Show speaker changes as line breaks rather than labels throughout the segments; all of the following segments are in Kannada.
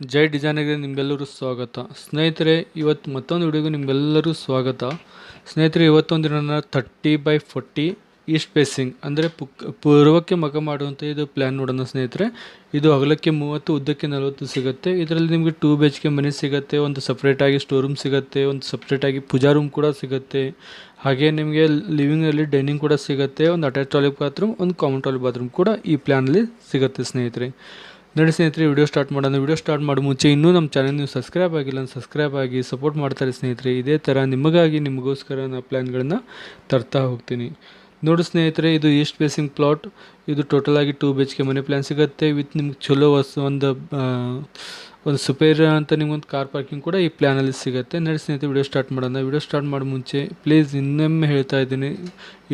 ಜೈ ಡಿಸೈನರ್ಗೆ ನಿಮಗೆಲ್ಲರೂ ಸ್ವಾಗತ. ಸ್ನೇಹಿತರೆ ಇವತ್ತು ಮತ್ತೊಂದು ವಿಡಿಯೋಗೆ ನಿಮಗೆಲ್ಲರೂ ಸ್ವಾಗತ. ಸ್ನೇಹಿತರೆ, ಇವತ್ತೊಂದು ನನ್ನ thirty by forty east facing ಅಂದರೆ ಪುಕ್ ಪೂರ್ವಕ್ಕೆ ಮಗ ಮಾಡುವಂಥ ಇದು ಪ್ಲ್ಯಾನ್ ನೋಡೋಣ ಸ್ನೇಹಿತರೆ. ಇದು ಅಗಲಕ್ಕೆ ಮೂವತ್ತು, ಉದ್ದಕ್ಕೆ ನಲವತ್ತು ಸಿಗುತ್ತೆ. ಇದರಲ್ಲಿ ನಿಮಗೆ ಟೂ ಬಿ ಎಚ್ ಕೆ ಮನೆ ಸಿಗುತ್ತೆ, ಒಂದು ಸಪ್ರೇಟಾಗಿ ಸ್ಟೋರ್ ರೂಮ್ ಸಿಗುತ್ತೆ, ಒಂದು ಸಪ್ರೇಟಾಗಿ ಪೂಜಾ ರೂಮ್ ಕೂಡ ಸಿಗುತ್ತೆ. ಹಾಗೆ ನಿಮಗೆ ಲಿವಿಂಗಲ್ಲಿ ಡೈನಿಂಗ್ ಕೂಡ ಸಿಗುತ್ತೆ, ಒಂದು ಅಟ್ಯಾಚ್ ಟಾಯ್ಲೆಟ್ ಬಾತ್ರೂಮ್ ಒಂದು ಕಾಮನ್ ಟಾಯ್ಲೆಟ್ ಬಾತ್ರೂಮ್ ಕೂಡ ಈ ಪ್ಲ್ಯಾನಲ್ಲಿ ಸಿಗುತ್ತೆ ಸ್ನೇಹಿತರೆ. ನೋಡಿ ಸ್ನೇಹಿತರೆ ವಿಡಿಯೋ ಸ್ಟಾರ್ಟ್ ಮಾಡೋಣ. ವಿಡಿಯೋ ಸ್ಟಾರ್ಟ್ ಮಾಡೋ ಮುಂಚೆ ಇನ್ನೂ ನಮ್ಮ ಚಾನಲ್ ನೀವು ಸಬ್ಸ್ಕ್ರೈಬ್ ಆಗಿಲ್ಲ ಸಬ್ಸ್ಕ್ರೈಬ್ ಆಗಿ ಸಪೋರ್ಟ್ ಮಾಡ್ತಾರೆ ಸ್ನೇಹಿತರೆ. ಇದೇ ಥರ ನಿಮಗಾಗಿ ನಿಮಗೋಸ್ಕರ ನಾನು ಪ್ಲ್ಯಾನ್ಗಳನ್ನ ತರ್ತಾ ಹೋಗ್ತೀನಿ. ನೋಡಿ ಸ್ನೇಹಿತರೆ, ಇದು ಈಸ್ಟ್ ಫೇಸಿಂಗ್ ಪ್ಲಾಟ್ ಇದು ಟೋಟಲ್ ಆಗಿ ಟೂ ಬಿ ಎಚ್ ಮನೆ ಪ್ಲ್ಯಾನ್ ಸಿಗುತ್ತೆ. ವಿತ್ ನಿಮ್ಗೆ ಚಲೋ ಒಂದು ಒಂದು ಸುಪೇರ್ ಅಂತ ನಿಮ್ಗೊಂದು ಕಾರ್ ಪಾರ್ಕಿಂಗ್ ಕೂಡ ಈ ಪ್ಲ್ಯಾನಲ್ಲಿ ಸಿಗುತ್ತೆ. ನಡಿ ಸ್ನೇಹಿತರೆ, ವಿಡಿಯೋ ಸ್ಟಾರ್ಟ್ ಮಾಡೋಣ. ವಿಡಿಯೋ ಸ್ಟಾರ್ಟ್ ಮಾಡೋ ಮುಂಚೆ. ಪ್ಲೀಸ್ ಇನ್ನೊಮ್ಮೆ ಹೇಳ್ತಾ ಇದ್ದೀನಿ.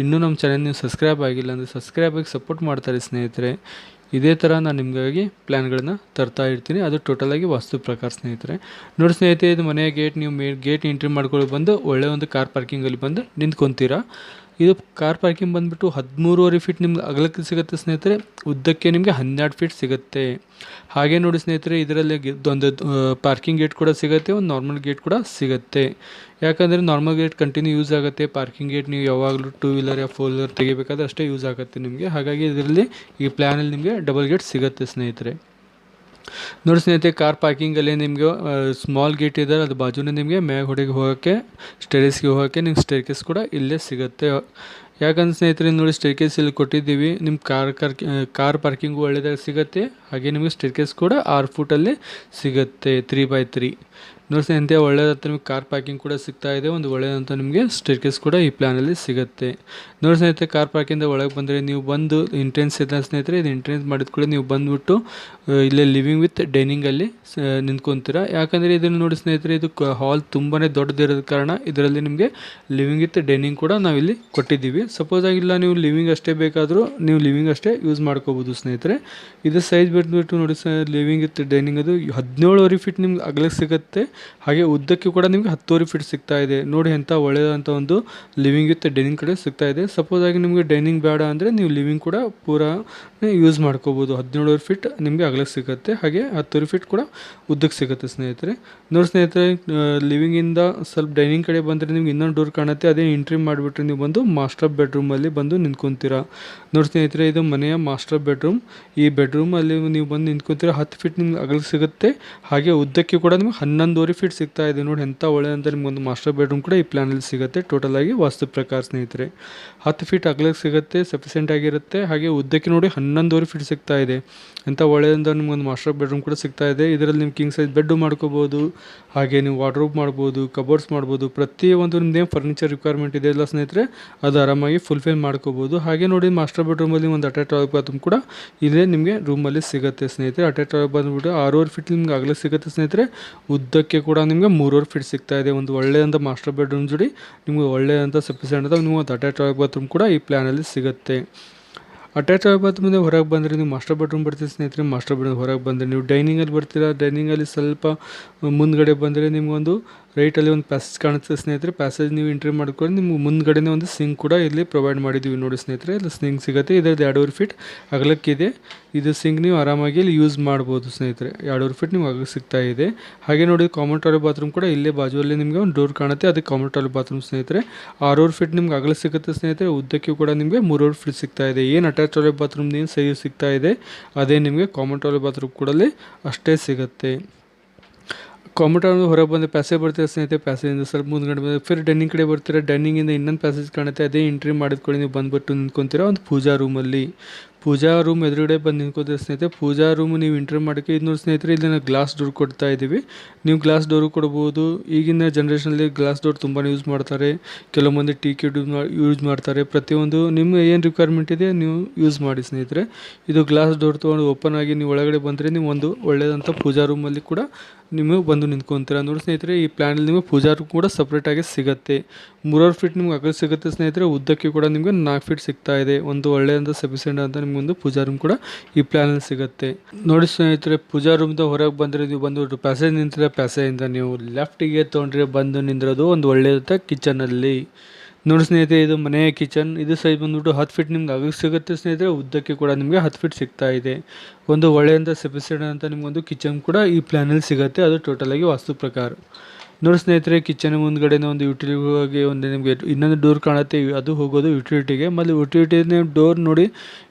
ಇನ್ನೂ ನಮ್ಮ ಚಾನಲ್ ನೀವು ಸಬ್ಸ್ಕ್ರೈಬ್ ಆಗಿಲ್ಲ ಅಂದರೆ ಸಬ್ಸ್ಕ್ರೈಬ್ ಆಗಿ ಸಪೋರ್ಟ್ ಮಾಡ್ತಾರೆ ಸ್ನೇಹಿತರೆ. ಇದೇ ಥರ ನಾನು ನಿಮಗಾಗಿ ಪ್ಲ್ಯಾನ್ಗಳನ್ನ ತರ್ತಾ ಇರ್ತೀನಿ. ಅದು ಟೋಟಲಾಗಿ ವಾಸ್ತು ಪ್ರಕಾರ ಸ್ನೇಹಿತರೆ. ನೋಡಿ ಸ್ನೇಹಿತರೆ, ಇದು ಮನೆಯ ಗೇಟ್ ನೀವು ಮೇ ಗೇಟ್ ಎಂಟ್ರಿ ಮಾಡ್ಕೊಂಡು ಬಂದು ಒಳ್ಳೆಯ ಒಂದು ಕಾರ್ ಪಾರ್ಕಿಂಗಲ್ಲಿ ಬಂದು ನಿಂತ್ಕೊತೀರಾ? ಇದು ಕಾರ್ ಪಾರ್ಕಿಂಗ್ ಬಂದುಬಿಟ್ಟು ಹದಿಮೂರುವರೆ ಫೀಟ್ ನಿಮ್ಗೆ ಅಗಲಕ್ಕೆ ಸಿಗುತ್ತೆ ಸ್ನೇಹಿತರೆ. ಉದ್ದಕ್ಕೆ ನಿಮಗೆ ಹನ್ನೆರಡು ಫೀಟ್ ಸಿಗುತ್ತೆ. ಹಾಗೆ ನೋಡಿ ಸ್ನೇಹಿತರೆ, ಇದರಲ್ಲಿ ಒಂದು ಪಾರ್ಕಿಂಗ್ ಗೇಟ್ ಕೂಡ ಸಿಗುತ್ತೆ, ಒಂದು ನಾರ್ಮಲ್ ಗೇಟ್ ಕೂಡ ಸಿಗುತ್ತೆ. ಯಾಕಂದರೆ ನಾರ್ಮಲ್ ಗೇಟ್ ಕಂಟಿನ್ಯೂ ಯೂಸ್ ಆಗುತ್ತೆ. ಪಾರ್ಕಿಂಗ್ ಗೇಟ್ ನೀವು ಯಾವಾಗಲೂ ಟೂ ವೀಲರ್ ಯಾ ಫೋರ್ ವೀಲರ್ ತೆಗಿಬೇಕಾದ್ರೆ ಅಷ್ಟೇ ಯೂಸ್ ಆಗುತ್ತೆ ನಿಮಗೆ. ಹಾಗಾಗಿ ಇದರಲ್ಲಿ ಈ ಪ್ಲ್ಯಾನಲ್ಲಿ ನಿಮಗೆ ಡಬಲ್ ಗೇಟ್ ಸಿಗುತ್ತೆ ಸ್ನೇಹಿತರೆ. ನೋಡಿ ಸ್ನೇಹಿತರೆ ಕಾರ್ ಪಾರ್ಕಿಂಗಲ್ಲಿ ನಿಮಗೆ ಸ್ಮಾಲ್ ಗೇಟ್ ಇದೆ, ಅದು ಬಾಜುನೇ ನಿಮಗೆ, ಮ್ಯಾಗ ಹೊಡೆಗೆ ಹೋಗೋಕ್ಕೆ ಸ್ಟೇರೇಸ್ಗೆ ಹೋಗೋಕ್ಕೆ ನಿಮ್ಗೆ ಸ್ಟೇರ್ಕೇಸ್ ಕೂಡ ಇಲ್ಲೇ ಸಿಗುತ್ತೆ. ಯಾಕಂದ್ರೆ ಸ್ನೇಹಿತರೆ, ನೋಡಿ ಸ್ಟೇರ್ಕೇಸ್ ಇಲ್ಲಿ ಕೊಟ್ಟಿದ್ದೀವಿ. ನಿಮ್ಮ ಕಾರ್ ಕಾರ್ ಕಾರ್ ಪಾರ್ಕಿಂಗು ಒಳ್ಳೆದಾಗಿ ಸಿಗುತ್ತೆ. ಹಾಗೆ ನಿಮಗೆ ಸ್ಟೇರ್ಕೇಸ್ ಕೂಡ ಆರು ಫೂಟಲ್ಲಿ ಸಿಗುತ್ತೆ ತ್ರೀ ಬೈ ತ್ರೀ ನೋಡಿ ಸ್ನೇಹಿತರೆ ಒಳ್ಳೆಯದಂತ ನಿಮಗೆ ಕಾರ್ ಪಾರ್ಕಿಂಗ್ ಕೂಡ ಸಿಗ್ತಾ ಇದೆ. ಒಂದು ಒಳ್ಳೆಯದಂತ ನಿಮಗೆ ಸ್ಟೇರ್ಕೇಸ್ ಕೂಡ ಈ ಪ್ಲ್ಯಾನಲ್ಲಿ ಸಿಗುತ್ತೆ. ನೋಡಿ ಸ್ನೇಹಿತರೆ ಕಾರ್ ಪಾರ್ಕಿಂದ ಒಳಗೆ ಬಂದರೆ ನೀವು ಬಂದು ಎಂಟ್ರೆನ್ಸ್ ಇದೆ ಸ್ನೇಹಿತರೆ, ಇದು ಎಂಟ್ರೆನ್ಸ್ ಮಾಡಿದ ಕೂಡ ನೀವು ಬಂದುಬಿಟ್ಟು ಇಲ್ಲೇ ಲಿವಿಂಗ್ ವಿತ್ ಡೈನಿಂಗಲ್ಲಿ ನಿಂತ್ಕೊತೀರಾ. ಯಾಕಂದರೆ ಇದನ್ನು ನೋಡಿ ಸ್ನೇಹಿತರೆ, ಇದು ಹಾಲ್ ತುಂಬಾ ದೊಡ್ಡದಿರೋದ ಕಾರಣ ಇದರಲ್ಲಿ ನಿಮಗೆ ಲಿವಿಂಗ್ ವಿತ್ ಡೈನಿಂಗ್ ಕೂಡ ನಾವಿಲ್ಲಿ ಕೊಟ್ಟಿದ್ದೀವಿ. ಸಪೋಸ್ ಆಗಿಲ್ಲ ನೀವು ಲಿವಿಂಗ್ ಅಷ್ಟೇ ಬೇಕಾದರೂ ನೀವು ಲಿವಿಂಗ್ ಅಷ್ಟೇ ಯೂಸ್ ಮಾಡ್ಕೋಬೋದು ಸ್ನೇಹಿತರೆ. ಇದು ಸೈಜ್ ಬಿಟ್ಬಿಟ್ಟು ನೋಡಿ ಸರ್ ಲಿವಿಂಗ್ ಇತ್ತು ಡೈನಿಂಗ್ ಅದು ಹದಿನೇಳುವರೆ ಫೀಟ್ ನಿಮ್ಗೆ ಅಗಲಕ್ಕೆ ಸಿಗುತ್ತೆ. ಹಾಗೆ ಉದ್ದಕ್ಕೆ ಕೂಡ ನಿಮಗೆ ಹತ್ತುವರೆ ಫೀಟ್ ಸಿಗ್ತಾ ಇದೆ. ನೋಡಿ ಎಂಥ ಒಳ್ಳೆಯದಂಥ ಒಂದು ಲಿವಿಂಗ್ ವಿತ್ ಡೈನಿಂಗ್ ಕಡೆ ಸಿಗ್ತಾ ಇದೆ. ಸಪೋಸ್ ಆಗಿ ನಿಮಗೆ ಡೈನಿಂಗ್ ಬೇಡ ಅಂದರೆ ನೀವು ಲಿವಿಂಗ್ ಕೂಡ ಪೂರಾ ಯೂಸ್ ಮಾಡ್ಕೋಬೋದು. ಹದಿನೇಳುವರೆ ಫೀಟ್ ನಿಮಗೆ ಅಗಲಕ್ಕೆ ಸಿಗುತ್ತೆ. ಹಾಗೆ ಹತ್ತುವರೆ ಫೀಟ್ ಕೂಡ ಉದ್ದಕ್ಕೆ ಸಿಗುತ್ತೆ ಸ್ನೇಹಿತರೆ. ನೋಡಿ ಸ್ನೇಹಿತರೆ ಲಿವಿಂಗಿಂದ ಸ್ವಲ್ಪ ಡೈನಿಂಗ್ ಕಡೆ ಬಂದರೆ ನಿಮ್ಗೆ ಇನ್ನೊಂದು ಡೋರ್ ಕಾಣುತ್ತೆ. ಅದೇ ಎಂಟ್ರಿ ಮಾಡಿಬಿಟ್ರೆ ನೀವು ಬಂದು ಮಾಸ್ಟರ್ ಬೆಡ್ರೂಮಲ್ಲಿ ಬಂದು ನಿಂತ್ಕೊತೀರಾ. ನೋಡಿ ಸ್ನೇಹಿತರೆ, ಇದು ಮನೆಯ ಮಾಸ್ಟರ್ ಬೆಡ್ರೂಮ್ ಈ ಬೆಡ್ರೂಮಲ್ಲಿ ನೀವು ಬಂದು ನಿಂತ್ಕೊತೀರಾ, ಹತ್ತು ಫೀಟ್ ನಿಮ್ಗೆ ಅಗಲ ಸಿಗುತ್ತೆ. ಹಾಗೆ ಉದ್ದಕ್ಕೆ ಕೂಡ ನಿಮ್ಗೆ ಹನ್ನೊಂದುವರೆ ಫೀಟ್ ಸಿಗ್ತಾ ಇದೆ. ನೋಡಿ ಎಂಥ ಅಂತ ನಿಮ್ಗೊಂದು ಮಾಸ್ಟರ್ ಬೆಡ್ರೂಮ್ ಕೂಡ ಈ ಪ್ಲ್ಯಾನಲ್ಲಿ ಸಿಗುತ್ತೆ. ಟೋಟಲ್ ಆಗಿ ವಾಸ್ತು ಪ್ರಕಾರ ಸ್ನೇಹಿತರೆ. ಹತ್ತು ಫೀಟ್ ಅಗಲಕ್ಕೆ ಸಿಗುತ್ತೆ ಸಫಿಷಿಯೆಂಟ್ ಆಗಿರುತ್ತೆ. ಹಾಗೆ ಉದ್ದಕ್ಕೆ ನೋಡಿ ಹನ್ನೊಂದುವರೆ ಫೀಟ್ ಸಿಗ್ತಾ ಇದೆ. ಎಂಥ ಒಳ್ಳೆಯದಂತ ನಿಮ್ಗೊಂದು ಮಾಸ್ಟರ್ ಬೆಡ್ರೂಮ್ ಕೂಡ ಸಿಗ್ತಾ ಇದೆ. ಇದರಲ್ಲಿ ನೀವು ಕಿಂಗ್ ಸೈಜ್ ಬೆಡ್ ಮಾಡ್ಕೋಬೋದು. ಹಾಗೆ ನೀವು ವಾರ್ಡ್ರೋಬ್ ಮಾಡ್ಬೋದು ಕಬೋರ್ಡ್ಸ್ ಮಾಡ್ಬೋದು. ಪ್ರತಿಯೊಂದು ನಿಮ್ದೇನು ಫರ್ನಿಚರ್ ರಿಕ್ವೈರ್ಮೆಂಟ್ ಇದೆ ಎಲ್ಲ ಸ್ನೇಹಿತರೆ, ಅದು ಆರಾಮಾಗಿ ಫುಲ್ಫಿಲ್ ಮಾಡ್ಕೋಬೋದು. ಹಾಗೆ ನೋಡಿ ಮಾಸ್ಟರ್ ಬೆಡ್ರೂಮಲ್ಲಿ ಒಂದು ಅಟ್ಯಾಚ್ ಆಗಿ ಬಾತ್ರೂಮ್ ಕೂಡ ಇಲ್ಲೇ ನಿಮಗೆ ರೂಮಲ್ಲಿ ಸಿಗುತ್ತೆ ಸ್ನೇಹಿತರೆ. ಅಟ್ಯಾಚ್ ಟಾಯ್ಲೆಟ್ ಬಂದುಬಿಟ್ಟು ಆರೂವರೆ ಫೀಟ್ ನಿಮ್ಗೆ ಆಗಲೇ ಸಿಗುತ್ತೆ ಸ್ನೇಹಿತರೆ. ಉದ್ದಕ್ಕೆ ಕೂಡ ನಿಮಗೆ ಮೂರುವರೆ ಫೀಟ್ ಸಿಗ್ತಾ ಇದೆ. ಒಂದು ಒಳ್ಳೆಯಂಥ ಮಾಸ್ಟರ್ ಬೆಡ್ರೂಮ್ ಜೋಡಿ ನಿಮಗೆ ಒಳ್ಳೆಯಂಥ ಸಫಿಷಿಯೆಂಟ್ ಅಂತ ನೀವು ಒಂದು ಅಟ್ಯಾಚ್ ಆಗಿ ಬಾತ್ರೂಮ್ ಕೂಡ ಈ ಪ್ಲ್ಯಾನಲ್ಲಿ ಸಿಗುತ್ತೆ. ಅಟ್ಯಾಚ್ ಬಾತ್ರೂಮಿಂದ ಹೊರಗೆ ಬಂದರೆ ನೀವು ಮಾಸ್ಟರ್ ಬೆಡ್ರೂಮ್ ಬರ್ತೀರಿ ಸ್ನೇಹಿತರೆ. ಮಾಸ್ಟರ್ ಬೆಡ್ರೂಮ್ ಹೊರಗೆ ಬಂದರೆ ನೀವು ಡೈನಿಂಗಲ್ಲಿ ಬರ್ತೀರಾ? ಡೈನಿಂಗಲ್ಲಿ ಸ್ವಲ್ಪ ಮುಂದ್ಗಡೆ ಬಂದರೆ ನಿಮಗೊಂದು ರೈಟಲ್ಲಿ ಒಂದು ಪ್ಯಾಸೇಜ್ ಕಾಣುತ್ತೆ ಸ್ನೇಹಿತರೆ. ಪ್ಯಾಸೇಜ್ ನೀವು ಎಂಟ್ರಿ ಮಾಡ್ಕೊಂಡು ನಿಮ್ಗೆ ಮುಂದ್ಗಡೆನೇ ಒಂದು ಸಿಂಕ್ ಕೂಡ ಇಲ್ಲಿ ಪ್ರೊವೈಡ್ ಮಾಡಿದ್ದೀವಿ ನೋಡಿ ಸ್ನೇಹಿತರೆ. ಇಲ್ಲಿ ಸಿಂಕ್ ಸಿಗುತ್ತೆ. ಇದರದ್ದು ಎರಡೂವರೆ ಫೀಟ್ ಅಗಲಕ್ಕಿದೆ. ಇದು ಸಿಂಕ್ ನೀವು ಆರಾಮಾಗಿ ಇಲ್ಲಿ ಯೂಸ್ ಮಾಡ್ಬೋದು ಸ್ನೇಹಿತರೆ. ಎರಡೂವರೆ ಫೀಟ್ ನಿಮ್ಗೆ ಅಗಲ ಸಿಗ್ತಾ ಇದೆ. ಹಾಗೆ ನೋಡಿ ಕಾಮನ್ ಟಾಯ್ಲೆಟ್ ಬಾತ್ರೂಮ್ ಕೂಡ ಇಲ್ಲೇ ಬಾಜುವಲ್ಲಿ ನಿಮಗೆ ಒಂದು ಡೋರ್ ಕಾಣುತ್ತೆ. ಅದಕ್ಕೆ ಕಾಮನ್ ಟಾಯ್ಲೆಟ್ ಬಾತ್ರೂಮ್ ಸ್ನೇಹಿತರೆ. ಆರೂವರೆ ಫೀಟ್ ನಿಮ್ಗೆ ಅಗಲ ಸಿಗುತ್ತೆ ಸ್ನೇಹಿತರೆ. ಉದ್ದಕ್ಕೆ ಕೂಡ ನಿಮಗೆ ಮೂರುವರೆ ಫೀಟ್ ಸಿಗ್ತಾ ಇದೆ. ಏನು ಅಟ್ಯಾಚ್ ಟಾಯ್ಲೆಟ್ ಬಾತ್ರೂಮ್ ಏನು ಸೈಜ್ ಸಿಗ್ತಾ ಇದೆ, ಅದೇ ನಿಮಗೆ ಕಾಮನ್ ಟಾಯ್ಲೆಟ್ ಬಾತ್ರೂಮ್ ಕೂಡಲೇ ಅಷ್ಟೇ ಸಿಗುತ್ತೆ. ಕಾಂಪ್ಯೂಟರ್ ಹೊರಗೆ ಬಂದು ಪ್ಯಾಸೇಜ್ ಬರ್ತೀರ ಸ್ನೇಹಿತರೆ? ಪ್ಯಾಸೇಜಿಂದ ಸ್ವಲ್ಪ ಮುಂದ್ಗಡೆ ಬಂದು ಫಿರ್ ಡೈನಿಂಗ್ ಕಡೆ ಬರ್ತೀರಾ? ಡೈನಿಂಗಿಂದ ಇನ್ನೊಂದು ಪ್ಯಾಸೇಜ್ ಕಾಣುತ್ತೆ, ಅದೇ ಎಂಟ್ರಿ ಮಾಡಿದ್ಕೊಳ್ಳಿ, ನೀವು ಬಂದುಬಿಟ್ಟು ನಿಂತ್ಕೊಂತೀರ? ಒಂದು ಪೂಜಾ ರೂಮಲ್ಲಿ ಪೂಜಾ ರೂಮ್ ಎದುರುಗಡೆ ಬಂದು ನಿಂತ್ಕೋತೀರ ಸ್ನೇಹಿತರೆ, ಪೂಜಾ ರೂಮ್ ನೀವು ಎಂಟರ್ ಮಾಡೋಕ್ಕೆ ಇದು ಸ್ನೇಹಿತರೆ ಇಲ್ಲಿ ಗ್ಲಾಸ್ ಡೋರ್ ಕೊಡ್ತಾ ಇದ್ದೀವಿ. ನೀವು ಗ್ಲಾಸ್ ಡೋರು ಕೊಡ್ಬೋದು. ಈಗಿನ ಜನ್ರೇಷನಲ್ಲಿ ಗ್ಲಾಸ್ ಡೋರ್ ತುಂಬಾ ಯೂಸ್ ಮಾಡ್ತಾರೆ. ಕೆಲವು ಮಂದಿ ಟೀ ಕಿಟ್ ಯೂಸ್ ಮಾಡ್ತಾರೆ. ಪ್ರತಿಯೊಂದು ನಿಮ್ಮ ಏನು ರಿಕ್ವೈರ್ಮೆಂಟ್ ಇದೆ ನೀವು ಯೂಸ್ ಮಾಡಿ ಸ್ನೇಹಿತರೆ. ಇದು ಗ್ಲಾಸ್ ಡೋರ್ ತೊಗೊಂಡು ಓಪನ್ ಆಗಿ ನೀವು ಒಳಗಡೆ ಬಂದರೆ ನೀವು ಒಂದು ಒಳ್ಳೆಯದಂಥ ಪೂಜಾ ರೂಮಲ್ಲಿ ಕೂಡ ನೀವು ಬಂದು ನಿಂತ್ಕೊತೀರ. ನೋಡಿ ಸ್ನೇಹಿತರೆ, ಈ ಪ್ಲ್ಯಾನಲ್ಲಿ ನಿಮಗೆ ಪೂಜಾ ರೂಮ್ ಕೂಡ ಸಪ್ರೇಟಾಗಿ ಸಿಗುತ್ತೆ. ಮೂರುವರೆ ಫೀಟ್ ನಿಮ್ಗೆ ಅಗಲ ಸಿಗುತ್ತೆ ಸ್ನೇಹಿತರೆ. ಉದ್ದಕ್ಕೆ ಕೂಡ ನಿಮಗೆ ನಾಲ್ಕು ಫೀಟ್ ಸಿಗ್ತಾ ಇದೆ. ಒಂದು ಒಳ್ಳೆಯಂಥ ಸಫಿಷಿಯೆಂಟ್ ಅಂತ ನಿಮಗೊಂದು ಪೂಜಾ ರೂಮ್ ಕೂಡ ಈ ಪ್ಲ್ಯಾನಲ್ಲಿ ಸಿಗುತ್ತೆ. ನೋಡಿ ಸ್ನೇಹಿತರೆ, ಪೂಜಾ ರೂಮ್ದ ಹೊರಗೆ ಬಂದರೆ ನೀವು ಬಂದು ಪ್ಯಾಸೇಜ್ ನಿಂತಿರೋ ಪ್ಯಾಸೇಜಿಂದ ನೀವು ಲೆಫ್ಟಿಗೆ ತೊಗೊಂಡ್ರೆ ಬಂದು ನಿಂದಿರೋದು ಒಂದು ಒಳ್ಳೆಯದಂಥ ಕಿಚನಲ್ಲಿ ನೋಡಿ ಸ್ನೇಹಿತರೆ, ಇದು ಮನೆಯ ಕಿಚನ್ ಇದು ಸೈಜ್ ಬಂದ್ಬಿಟ್ಟು ಹತ್ತು ಫೀಟ್ ನಿಮ್ಗೆ ಅವಾಗ ಸಿಗುತ್ತೆ ಸ್ನೇಹಿತರೆ, ಉದ್ದಕ್ಕೆ ಕೂಡ ನಿಮಗೆ ಹತ್ತು ಫೀಟ್ ಸಿಗ್ತಾ ಇದೆ. ಒಂದು ಒಳ್ಳೆಯಂಥ ಸೆಪಿಸೈಡ್ ಅಂತ ನಿಮಗೊಂದು ಕಿಚನ್ ಕೂಡ ಈ ಪ್ಲ್ಯಾನಲ್ಲಿ ಸಿಗುತ್ತೆ, ಅದು ಟೋಟಲಾಗಿ ವಾಸ್ತು ಪ್ರಕಾರ. ನೋಡಿ ಸ್ನೇಹಿತರೆ ಕಿಚನ್ ಮುಂದ್ಗಡೆ ಒಂದು ಯುಟಿಲಿಟಿ ಒಂದು ನಿಮಗೆ ಇನ್ನೊಂದು ಡೋರ್ ಕಾಣುತ್ತೆ. ಅದು ಹೋಗೋದು ಯುಟಿಲಿಟಿಗೆ ಮತ್ತು ಯುಟಿಲಿಟಿ ಡೋರ್ ನೋಡಿ,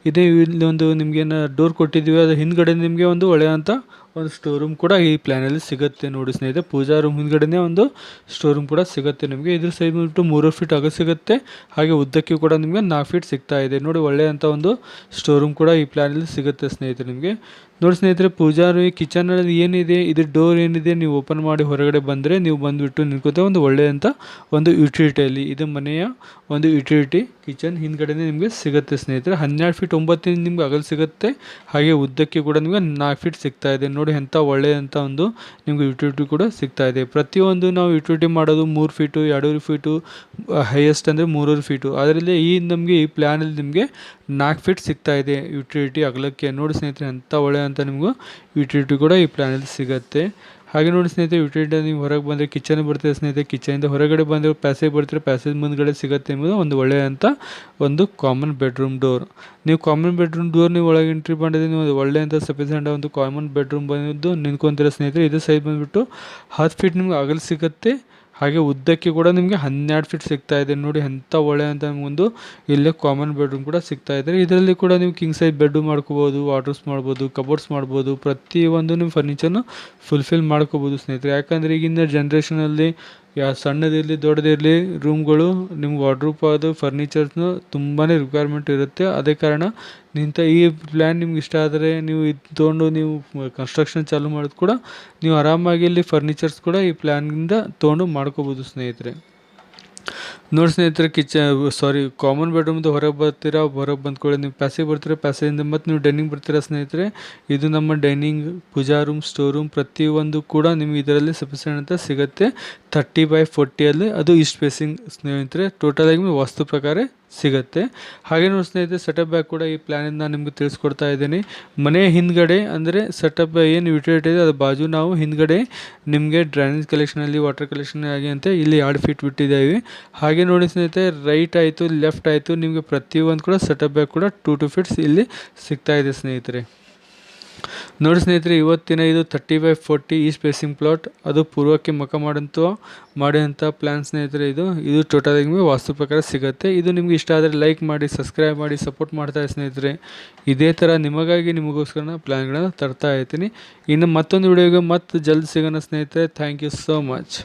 ಇದೇ ಇಲ್ಲಿ ಒಂದು ನಿಮಗೇನು ಡೋರ್ ಕೊಟ್ಟಿದ್ದೀವಿ. ಅದು ಹಿಂದ್ಗಡೆ ನಿಮಗೆ ಒಂದು ಒಳ್ಳೆಯಂಥ ಒಂದು ಸ್ಟೋರ್ ರೂಮ್ ಕೂಡ ಈ ಪ್ಲ್ಯಾನಲ್ಲಿ ಸಿಗುತ್ತೆ ನೋಡಿ ಸ್ನೇಹಿತರೆ. ಪೂಜಾ ರೂಮ್ ಹಿಂದ್ಗಡೆನೇ ಒಂದು ಸ್ಟೋರ್ ರೂಮ್ ಕೂಡ ಸಿಗುತ್ತೆ ನಿಮಗೆ. ಇದ್ರ ಸೈಜ್ ಬಂದ್ಬಿಟ್ಟು ಮೂರು ಫೀಟ್ ಆಗ ಸಿಗುತ್ತೆ. ಹಾಗೆ ಉದ್ದಕ್ಕೆ ಕೂಡ ನಿಮಗೆ ನಾಲ್ಕು ಫೀಟ್ ಸಿಗ್ತಾ ಇದೆ. ನೋಡಿ ಒಳ್ಳೆಯಂಥ ಒಂದು ಸ್ಟೋರ್ ರೂಮ್ ಕೂಡ ಈ ಪ್ಲ್ಯಾನಲ್ಲಿ ಸಿಗುತ್ತೆ ಸ್ನೇಹಿತರೆ ನಿಮಗೆ. ನೋಡಿ ಸ್ನೇಹಿತರೆ, ಪೂಜಾರಿ ಕಿಚನ್ ಅಲ್ಲಿ ಏನಿದೆ, ಇದು ಡೋರ್ ಏನಿದೆ, ನೀವು ಓಪನ್ ಮಾಡಿ ಹೊರಗಡೆ ಬಂದರೆ ನೀವು ಬಂದುಬಿಟ್ಟು ನಿಂತ್ಕೋತೆ ಒಂದು ಒಳ್ಳೆಯಂಥ ಒಂದು ಯುಟಿಲಿಟಿಯಲ್ಲಿ ಇದು ಮನೆಯ ಒಂದು ಯುಟಿಲಿಟಿ ಕಿಚನ್ ಹಿಂದ್ಗಡೆನೇ ನಿಮಗೆ ಸಿಗುತ್ತೆ ಸ್ನೇಹಿತರೆ. ಹನ್ನೆರಡು ಫೀಟ್ ಒಂಬತ್ತಿನ ನಿಮ್ಗೆ ಅಗಲ ಸಿಗುತ್ತೆ. ಹಾಗೆ ಉದ್ದಕ್ಕೆ ಕೂಡ ನಿಮಗೆ ನಾಲ್ಕು ಫೀಟ್ ಸಿಗ್ತಾ ಇದೆ. ನೋಡಿ ಎಂಥ ಒಳ್ಳೆಯಂಥ ಒಂದು ನಿಮಗೆ ಯುಟಿಲಿಟಿ ಕೂಡ ಸಿಗ್ತಾ ಇದೆ. ಪ್ರತಿಯೊಂದು ನಾವು ಯುಟಿಲಿಟಿ ಮಾಡೋದು ಮೂರು ಫೀಟು ಎರಡೂರು ಫೀಟು ಹೈಯೆಸ್ಟ್ ಅಂದರೆ ಮೂರೂರು ಫೀಟು ಅದರಲ್ಲಿ ಈ ನಮಗೆ ಈ ಪ್ಲ್ಯಾನಲ್ಲಿ ನಿಮಗೆ ನಾಲ್ಕು ಫೀಟ್ ಸಿಗ್ತಾ ಇದೆ ಯುಟಿಲಿಟಿ ಅಗಲಕ್ಕೆ ನೋಡಿ ಸ್ನೇಹಿತರೆ ಎಂಥ ಒಳ್ಳೆಯಂಥ ನಿಮಗೂ ಯುಟಿಲಿಟಿ ಕೂಡ ಈ ಪ್ಲ್ಯಾನಲ್ಲಿ ಸಿಗುತ್ತೆ. ಹಾಗೆ ನೋಡಿ ಸ್ನೇಹಿತರೆ ಯುಟಿಲಿಟಿ ನೀವು ಹೊರಗೆ ಬಂದರೆ ಕಿಚನ್ ಬರ್ತೀರ ಸ್ನೇಹಿತರೆ? ಕಿಚನಿಂದ ಹೊರಗಡೆ ಬಂದರೆ ಪ್ಯಾಸೇಜ್ ಬರ್ತೀರ? ಪ್ಯಾಸೇಜ್ ಮುಂದ್ಗಡೆ ಸಿಗುತ್ತೆ ಎಂಬುದು ಒಂದು ಒಳ್ಳೆಯಂಥ ಒಂದು ಕಾಮನ್ ಬೆಡ್ರೂಮ್ ಡೋರ್ ನೀವು ಕಾಮನ್ ಬೆಡ್ರೂಮ್ ಡೋರ್ ನೀವು ಒಳಗೆ ಎಂಟ್ರಿ ಮಾಡಿದ್ರೆ ನೀವು ಒಂದು ಒಳ್ಳೆಯಂಥ ಸಫಿಸೆಂಟ್ ಒಂದು ಕಾಮನ್ ಬೆಡ್ರೂಮ್ ಬಂದಿದ್ದು ನಿಂತ್ಕೊಂತೀರ ಸ್ನೇಹಿತರೆ? ಇದು ಸೈಜ್ ಬಂದುಬಿಟ್ಟು ಹತ್ತು ಫೀಟ್ ನಿಮ್ಗೆ ಆಗಲು ಸಿಗುತ್ತೆ. ಹಾಗೆ ಉದ್ದಕ್ಕೆ ಕೂಡ ನಿಮಗೆ ಹನ್ನೆರಡು ಫೀಟ್ ಸಿಗ್ತಾ ಇದೆ. ನೋಡಿ ಎಂಥ ಒಳ್ಳೆ ಅಂತ ಒಂದು ಇಲ್ಲೇ ಕಾಮನ್ ಬೆಡ್ರೂಮ್ ಕೂಡ ಸಿಗ್ತಾ ಇದೆ. ಇದರಲ್ಲಿ ಕೂಡ ನೀವು ಕಿಂಗ್ ಸೈಜ್ ಬೆಡ್ರೂಮ್ ಮಾಡ್ಕೋಬೋದು ವಾಟ್ರೂಸ್ ಮಾಡ್ಬೋದು ಕಬೋರ್ಡ್ಸ್ ಮಾಡ್ಬೋದು, ಪ್ರತಿಯೊಂದು ನಿಮ್ಮ ಫರ್ನಿಚರ್ನ ಫುಲ್ಫಿಲ್ ಮಾಡ್ಕೋಬೋದು ಸ್ನೇಹಿತರೆ. ಯಾಕಂದರೆ ಈಗಿನ ಜನ್ರೇಷನಲ್ಲಿ ಯಾ, ಸಣ್ಣದಿರಲಿ, ದೊಡ್ಡದಿರಲಿ ರೂಮ್ಗಳು ನಿಮ್ಗೆ ವಾರ್ಡ್ರೂಪ್ ಅದು ಫರ್ನಿಚರ್ಸ್ನು ತುಂಬಾ ರಿಕ್ವೈರ್ಮೆಂಟ್ ಇರುತ್ತೆ. ಅದೇ ಕಾರಣ ನಿಂತ ಈ ಪ್ಲ್ಯಾನ್ ನಿಮ್ಗೆ ಇಷ್ಟ ಆದರೆ ನೀವು ಇದು ತೊಗೊಂಡು ನೀವು ಕನ್ಸ್ಟ್ರಕ್ಷನ್ ಚಾಲೂ ಮಾಡೋದು ಕೂಡ ನೀವು ಆರಾಮಾಗಿ ಇಲ್ಲಿ ಫರ್ನಿಚರ್ಸ್ ಕೂಡ ಈ ಪ್ಲ್ಯಾನಿಂದ ತೊಗೊಂಡು ಮಾಡ್ಕೋಬೋದು ಸ್ನೇಹಿತರೆ. ನೋಡಿ ಸ್ನೇಹಿತರೆ, ಕಿಚನ್ ಸಾರಿ ಕಾಮನ್ ಬೆಡ್ರೂಮ್ದು ಹೊರಗೆ ಬರ್ತೀರಾ, ಹೊರಗೆ ಬಂದ್ಕೊಳ್ಳಿ. ನೀವು ಪ್ಯಾಸೇಜ್ ಬರ್ತೀರಾ ಪ್ಯಾಸೇಜಿಂದ ಮತ್ತು ನೀವು ಡೈನಿಂಗ್ ಬರ್ತೀರಾ ಸ್ನೇಹಿತರೆ? ಇದು ನಮ್ಮ dining pooja room store room ಪ್ರತಿಯೊಂದು ಕೂಡ ನಿಮಗೆ ಇದರಲ್ಲಿ ಸಫಿಸೆಂಟ್ ಅಂತ ಸಿಗುತ್ತೆ. ಥರ್ಟಿ ಬೈ ಫೋರ್ಟಿಯಲ್ಲಿ ಅದು ಇಷ್ಟು ಸ್ಪೇಸಿಂಗ್ ಸ್ನೇಹಿತರೆ. ಟೋಟಲಾಗಿ ವಾಸ್ತು ಪ್ರಕಾರ ಸಿಗುತ್ತೆ. ಹಾಗೆ ನೋಡಿ ಸ್ನೇಹಿತರೆ ಸೆಟಪ್ ಬ್ಯಾಗ್ ಕೂಡ ಈ ಪ್ಲ್ಯಾನಿಂದ ನಾನು ನಿಮ್ಗೆ ತಿಳಿಸ್ಕೊಡ್ತಾ ಇದ್ದೀನಿ. ಮನೆ ಹಿಂದ್ಗಡೆ ಅಂದರೆ ಸೆಟಪ್ ಏನು ಯುಟಿಲಿಟಿ ಇದೆ, ಅದು ಬಾಜು ನಾವು ಹಿಂದ್ಗಡೆ ನಿಮಗೆ ಡ್ರೈನೇಜ್ ಕಲೆಕ್ಷನಲ್ಲಿ ವಾಟರ್ ಕಲೆಕ್ಷನ್ ಆಗಿ ಅಂತ ಇಲ್ಲಿ ಎರಡು ಫೀಟ್ ಬಿಟ್ಟಿದ್ದೇವೆ. ಹಾಗೆ ನೋಡಿ ಸ್ನೇಹಿತರೆ ರೈಟ್ ಆಯಿತು ಲೆಫ್ಟ್ ಆಯಿತು, ನಿಮಗೆ ಪ್ರತಿಯೊಂದು ಕೂಡ ಸೆಟಪ್ ಬ್ಯಾಗ್ ಕೂಡ ಟೂ ಟು ಫೀಟ್ಸ್ ಇಲ್ಲಿ ಸಿಗ್ತಾ ಇದೆ ಸ್ನೇಹಿತರೆ. ನೋಡಿ ಸ್ನೇಹಿತರೆ, ಇವತ್ತಿನ ಇದು ತರ್ಟಿ ಬೈ ಫೋರ್ಟಿ ಈ ಸ್ಪೇಸಿಂಗ್ ಪ್ಲಾಟ್ ಅದು ಪೂರ್ವಕ್ಕೆ ಮುಖ ಮಾಡಂತ ಮಾಡಿದಂಥ ಪ್ಲ್ಯಾನ್ ಸ್ನೇಹಿತರೆ ಇದು. ಇದು ಟೋಟಲ್ ನಿಮಗೆ ವಾಸ್ತು ಪ್ರಕಾರ ಸಿಗುತ್ತೆ. ಇದು ನಿಮಗೆ ಇಷ್ಟ ಆದರೆ ಲೈಕ್ ಮಾಡಿ ಸಬ್ಸ್ಕ್ರೈಬ್ ಮಾಡಿ ಸಪೋರ್ಟ್ ಮಾಡ್ತಾ ಸ್ನೇಹಿತರೆ. ಇದೇ ಥರ ನಿಮಗಾಗಿ ನಿಮಗೋಸ್ಕರ ಪ್ಲ್ಯಾನ್ಗಳನ್ನು ತರ್ತಾ ಇರ್ತೀನಿ. ಇನ್ನು ಮತ್ತೊಂದು ವಿಡಿಯೋಗೆ ಮತ್ತೆ ಜಲ್ದಿ ಸಿಗೋಣ ಸ್ನೇಹಿತರೆ. Thank you so much